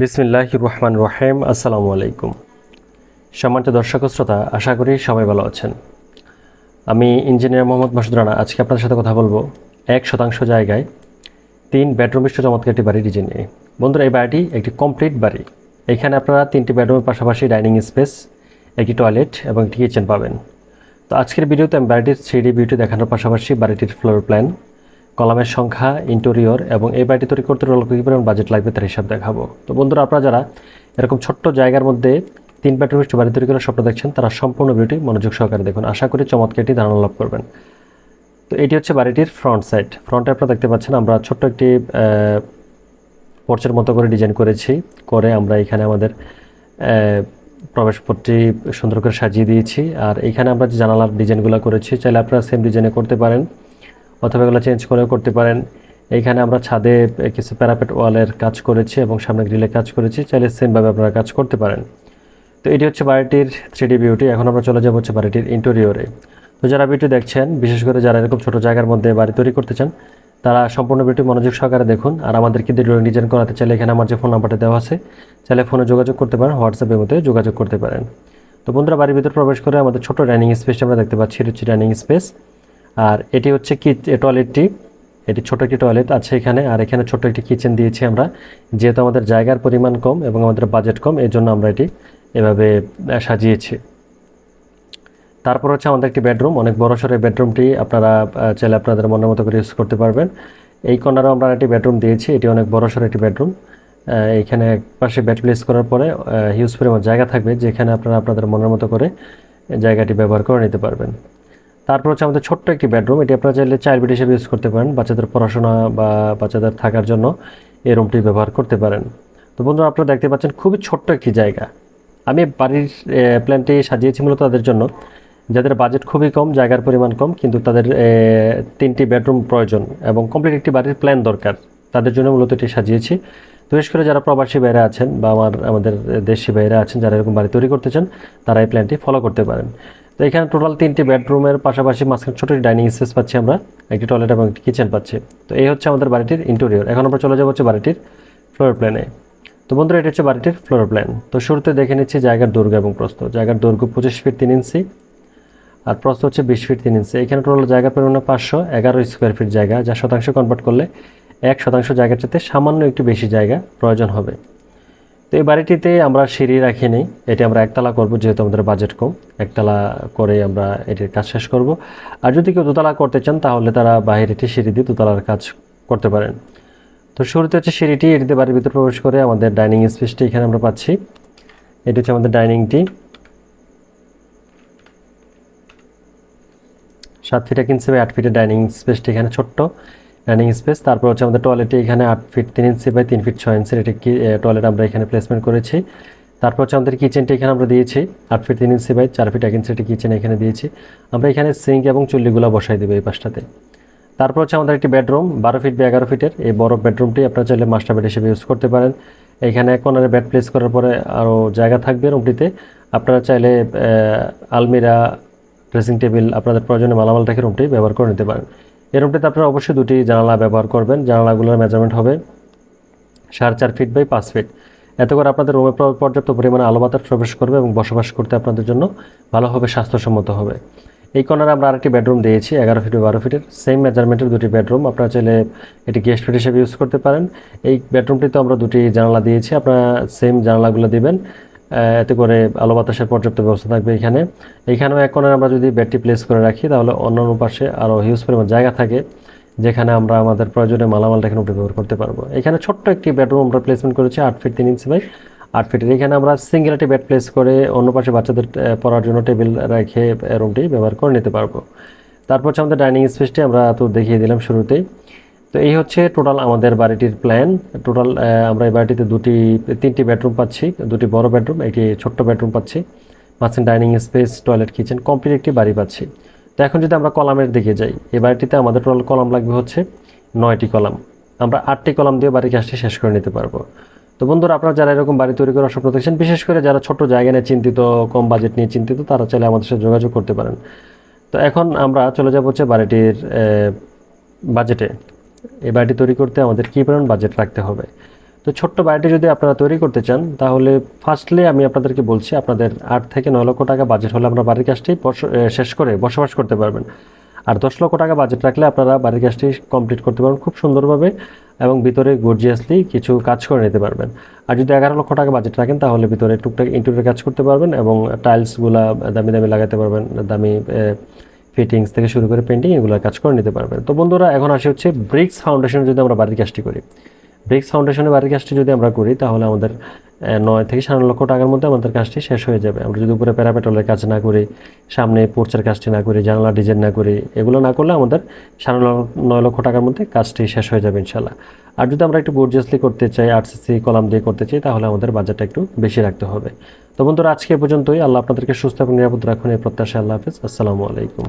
বিসমিল্লাহ রহমান রহিম, আসসালামু আলাইকুম। সম্মানিত দর্শক শ্রোতা, আশা করি সবাই ভালো আছেন। আমি ইঞ্জিনিয়ার মোহাম্মদ মাসুদ রানা, আজকে আপনাদের সাথে কথা বলব এক শতাংশ জায়গায় তিন বেডরুম বিশিষ্ট চমৎকার একটি বাড়ি ডিজাইন নিয়ে। বন্ধুরা, এই বাড়িটি একটি কমপ্লিট বাড়ি। এখানে আপনারা তিনটি বেডরুমের পাশাপাশি ডাইনিং স্পেস একটি টয়লেট এবং একটি কিচেন পাবেন। তো আজকের ভিডিওতে আমি বাড়িটির থ্রি বিউটি দেখানোর পাশাপাশি বাড়িটির ফ্লোর প্ল্যান কলামের সংখ্যা ইন্টেরিয়র এবং এই বাড়িটি তৈরি করতে রোল কী পরিমাণ বাজেট লাগবে তার হিসাব দেখাবো। তো বন্ধুরা, আপনারা যারা এরকম ছোট্ট জায়গার মধ্যে তিন বেডরুম বিশিষ্ট বাড়ি তৈরি করার স্বপ্ন দেখছেন, তারা সম্পূর্ণ ভিডিওটি মনোযোগ সহকারে দেখুন। আশা করি চমৎকার একটি ধারণা লাভ করবেন। তো এটি হচ্ছে বাড়িটির ফ্রন্ট সাইড ফ্রন্টে আপনারা দেখতে পাচ্ছেন, আমরা ছোট্ট একটি পোর্চের মতো করে ডিজাইন করেছি। করে আমরা এখানে আমাদের প্রবেশপথটি সুন্দর করে সাজিয়ে দিয়েছি। আর এখানে আমরা যে জানালার ডিজাইনগুলো করেছি, চাইলে আপনারা সেম ডিজাইনে করতে পারেন। অথবা এগুলো চেঞ্জ করেও করতে পারেন। এইখানে আমরা ছাদে কিছু প্যারাপেট ওয়ালের কাজ করেছি এবং সামনে গ্রিলে কাজ করেছি। চাইলে সেমভাবে আপনারা কাজ করতে পারেন। তো এটি হচ্ছে বাড়িটির থ্রি বিউটি এখন আমরা চলে যাব হচ্ছে বাড়িটির ইন্টেরিয়রে তো যারা ভিডিও দেখছেন, বিশেষ করে যারা এরকম ছোটো জায়গার মধ্যে বাড়ি তৈরি করতে চান, তারা সম্পূর্ণ ভিডিও মনোযোগ সহকারে দেখুন। আর আমাদেরকে ড্রয়িং ডিজাইন করাতে চাইলে এখানে আমার যে ফোন নাম্বারটা দেওয়া আছে, চাইলে ফোনে যোগাযোগ করতে পারেন হোয়াটসঅ্যাপের মধ্যে যোগাযোগ করতে পারেন। তো বন্ধুরা, বাড়ির ভিতরে প্রবেশ করে আমাদের ছোট ডাইনিং স্পেসটা আমরা দেখতে পাচ্ছি। হচ্ছে ডাইনিং স্পেস আর এটি হচ্ছে কি টয়লেটটি এটি ছোট একটি টয়লেট আছে এখানে, আর এখানে ছোট একটি কিচেন দিয়েছি আমরা। যেহেতু আমাদের জায়গার পরিমাণ কম এবং আমাদের বাজেট কম এই জন্য আমরা এটি এভাবে সাজিয়েছি। তারপর হচ্ছে আমাদের একটি বেডরুম অনেক বড় সড়ো বেডরুমটি আপনারা চাইলে আপনাদের মনের মতো করে ইউজ করতে পারবেন। এই কর্নারও আমরা একটি বেডরুম দিয়েছি, এটি অনেক বড় সড়ো একটি বেডরুম এখানে এক পাশে বেড প্লেস করার পরে হিউজ পরিমাণ জায়গা থাকবে, যেখানে আপনারা আপনাদের মনের মতো করে জায়গাটি ব্যবহার করে নিতে পারবেন। তারপর হচ্ছে আমাদের ছোট্ট একটি বেডরুম এটি আপনারা চাইলে চাইল্ড বেড হিসেবে ইউজ করতে পারেন, বাচ্চাদের পড়াশোনা বা বাচ্চাদের থাকার জন্য এই রুমটি ব্যবহার করতে পারেন। তো বন্ধুরা, আপনারা দেখতে পাচ্ছেন খুবই ছোট্ট একটি জায়গা। আমি বাড়ির প্ল্যানটি সাজিয়েছি মূলত তাদের জন্য। যাদের বাজেট খুবই কম, জায়গার পরিমাণ কম, কিন্তু তাদের তিনটি বেডরুম প্রয়োজন এবং কমপ্লিট একটি বাড়ির প্ল্যান দরকার। তাদের জন্য মূলত এটি সাজিয়েছি। বিশেষ করে যারা প্রবাসী বাইরে আছেন বা আমার, আমাদের দেশি বাইরে আছেন, যারা এরকম বাড়ি তৈরি করতে চান, তারা এই প্ল্যানটি ফলো করতে পারেন। তো এখানে টোটাল তিনটি বেডরুমের পাশাপাশি মাঝখানে ছোটো ডাইনিং স্পেস পাচ্ছি আমরা, একটি টয়লেট এবং একটি কিচেন পাচ্ছি। তো এই হচ্ছে আমাদের বাড়িটির ইন্টেরিয়র এখন আমরা চলে যাব হচ্ছে বাড়িটির ফ্লোর প্ল্যানে তো বন্ধুরা, এটা হচ্ছে বাড়িটির ফ্লোর প্ল্যান তো শুরুতে দেখে নিচ্ছি জায়গার দৈর্ঘ্য এবং প্রস্থ। জায়গার দৈর্ঘ্য পঁচিশ ফিট তিন ইঞ্চি আর প্রস্থ হচ্ছে বিশ ফিট তিন ইঞ্চি এখানে টোটাল জায়গা পরিমাণ পাঁচশো এগারো স্কোয়ার ফিট জায়গা যা শতাংশ কনভার্ট করলে এক শতাংশ জায়গার চাইতে সামান্য একটু বেশি জায়গা প্রয়োজন হবে। তো এই বাড়িটিতে আমরা সিঁড়ি রাখিনি এটি আমরা একতলা করব, যেহেতু আমাদের বাজেট কম। একতলা করে আমরা এটির কাজ শেষ করব। আর যদি কেউ দোতলা করতে চান, তাহলে তারা বাইরে এটি সিঁড়ি দিয়ে দোতলার কাজ করতে পারেন। তো শুরুতে হচ্ছে সিঁড়িটি, এটিতে বাড়ির ভিতরে প্রবেশ করে আমাদের ডাইনিং স্পেসটি এখানে আমরা পাচ্ছি। এটি হচ্ছে আমাদের ডাইনিংটি। সাত ফিট বাই আট ফিটের ডাইনিং স্পেসটি এখানে ছোট্ট। ডাইনিং স্পেস তারপর হচ্ছে আমাদের টয়লেটে এখানে আট ফিট তিন ইঞ্চি বাই তিন ফিট ছয় ইঞ্চির এটি টয়লেট আমরা এখানে প্লেসমেন্ট করেছি। তারপর হচ্ছে আমাদের কিচেনটি এখানে আমরা দিয়েছি, আট ফিট তিন ইঞ্চি বাই চার ফিট এক ইঞ্চি একটি কিচেন এখানে দিয়েছি। আমরা এখানে সিঙ্ক এবং চুল্লিগুলো বসাই দেবো এই পাশটাতে। তারপর হচ্ছে আমাদের একটি বেডরুম বারো ফিট বা এগারো ফিটের এই বড় বেডরুমটি আপনারা চাইলে মাস্টার বেড হিসেবে ইউজ করতে পারেন। এখানে কর্নারে বেড প্লেস করার পরে আরও জায়গা থাকবে রুমটিতে আপনারা চাইলে আলমিরা ড্রেসিং টেবিল আপনাদের প্রয়োজনে মালামাল রেখে রুমটি ব্যবহার করে নিতে পারেন। এই রুমটিতে আপনারা অবশ্যই দুটি জানালা ব্যবহার করবেন। জানালাগুলোর মেজারমেন্ট হবে সাড়ে চার ফিট বাই পাঁচ ফিট এতে করে আপনাদের রুমে পর্যাপ্ত পরিমাণে আলো বাতাস প্রবেশ করবে এবং বসবাস করতে আপনাদের জন্য ভালোভাবে স্বাস্থ্যসম্মত হবে। এই কর্নারে আমরা আরেকটি বেডরুম দিয়েছি, এগারো ফিট বারো ফিটের সেম মেজারমেন্টের দুটি বেডরুম আপনারা চাইলে এটি গেস্ট বেড হিসেবে ইউজ করতে পারেন। এই বেডরুমটিতে আমরা দুটি জানালা দিয়েছি। আপনারা সেম জানালাগুলো দিবেন। এতে করে আলো বাতাসের পর্যাপ্ত ব্যবস্থা থাকবে এখানে। এইখানেও এক কোণে আমরা যদি বেডটি প্লেস করে রাখি, তাহলে অন্যান্য পাশে আরও হিউজ পরিমাণ জায়গা থাকে, যেখানে আমরা আমাদের প্রয়োজনে মালামাল এখানে ব্যবহার করতে পারব। এখানে ছোট্ট একটি বেডরুম আমরা প্লেসমেন্ট করেছি, আট ফিট তিন ইঞ্চি বাই আট ফিটের এখানে আমরা সিঙ্গেল একটি বেড প্লেস করে অন্য পাশে বাচ্চাদের পড়ার জন্য টেবিল রেখে রুমটি ব্যবহার করে নিতে পারব। তারপর হচ্ছে আমাদের ডাইনিং স্পেসটি আমরা তো দেখিয়ে দিলাম শুরুতেই। তো এই হচ্ছে টোটাল আমাদের বাড়িটির প্ল্যান টোটাল আমরা এই বাড়িটিতে দুটি, তিনটি বেডরুম পাচ্ছি, দুটি বড় বেডরুম একটি ছোট্ট বেডরুম পাচ্ছি। মাঝখানে dining space toilet kitchen complete একটি বাড়ি পাচ্ছি। তো এখন যদি আমরা কলামের দিকে যাই, এই বাড়িটিতে আমাদের টোটাল কলাম লাগবে হচ্ছে নয়টি কলাম। আমরা আটটি কলাম দিয়ে বাড়ির কাজটি শেষ করে নিতে পারব। তো বন্ধুরা, আপনারা যারা এরকম বাড়ি তৈরি করার স্বপ্ন দেখছেন, বিশেষ করে যারা ছোট, জায়গা নিয়ে চিন্তিত, কম বাজেট নিয়ে চিন্তিত, তারা চাইলে আমাদের সাথে যোগাযোগ করতে পারেন। তো এখন আমরা চলে যাব হচ্ছে বাড়িটির বাজেটে এই বাড়িটি তৈরি করতে আমাদের কী পরিমাণ বাজেট রাখতে হবে? তো ছোট্ট বাড়িটি যদি আপনারা তৈরি করতে চান, তাহলে ফার্স্টলি আমি আপনাদেরকে বলছি, আপনাদের আট থেকে নয় লক্ষ টাকা বাজেট হলে আপনারা বাড়ির কাজটি শেষ করে বসবাস করতে পারবেন। আর দশ লক্ষ টাকা বাজেট রাখলে আপনারা বাড়ির কাজটি কমপ্লিট করতে পারবেন খুব সুন্দরভাবে এবং ভিতরে গর্জিয়াসলি কিছু কাজ করে নিতে পারবেন। আর যদি এগারো লক্ষ টাকা বাজেট রাখেন, তাহলে ভিতরে টুকটাক ইন্টেরিয়র কাজ করতে পারবেন এবং টাইলসগুলা দামি দামি লাগাতে পারবেন, দামি ফিটিংস থেকে শুরু করে পেন্টিং এগুলোর কাজ করে নিতে পারবেন। তো বন্ধুরা, এখন আসে হচ্ছে ব্রিক্স ফাউন্ডেশন যদি আমরা বাড়ির কাজটি করি। ব্রিক্স ফাউন্ডেশনে বাড়ির কাজটি যদি আমরা করি, তাহলে আমাদের নয় থেকে সাড়ে লক্ষ টাকার মধ্যে আমাদের কাজটি শেষ হয়ে যাবে। আমরা যদি উপরে প্যারাপেটলের কাজ না করি, সামনে পোর্চের কাজটি না করি, জানলা ডিজাইন না করি, এগুলো না করলে আমাদের সাড়ে নয় লক্ষ টাকার মধ্যে কাজটি শেষ হয়ে যাবে ইনশাল্লাহ আর যদি আমরা একটু গর্জিয়াসলি করতে চাই আরসিসি কলাম দিয়ে করতে চাই, তাহলে আমাদের বাজারটা একটু বেশি রাখতে হবে। তো বন্ধুরা, আজকে পর্যন্তই। আল্লাহ আপনাদেরকে সুস্থ এবং নিরাপদ রাখুন। এই প্রত্যাশা আল্লাহ হাফিজ। আসসালামু আলাইকুম।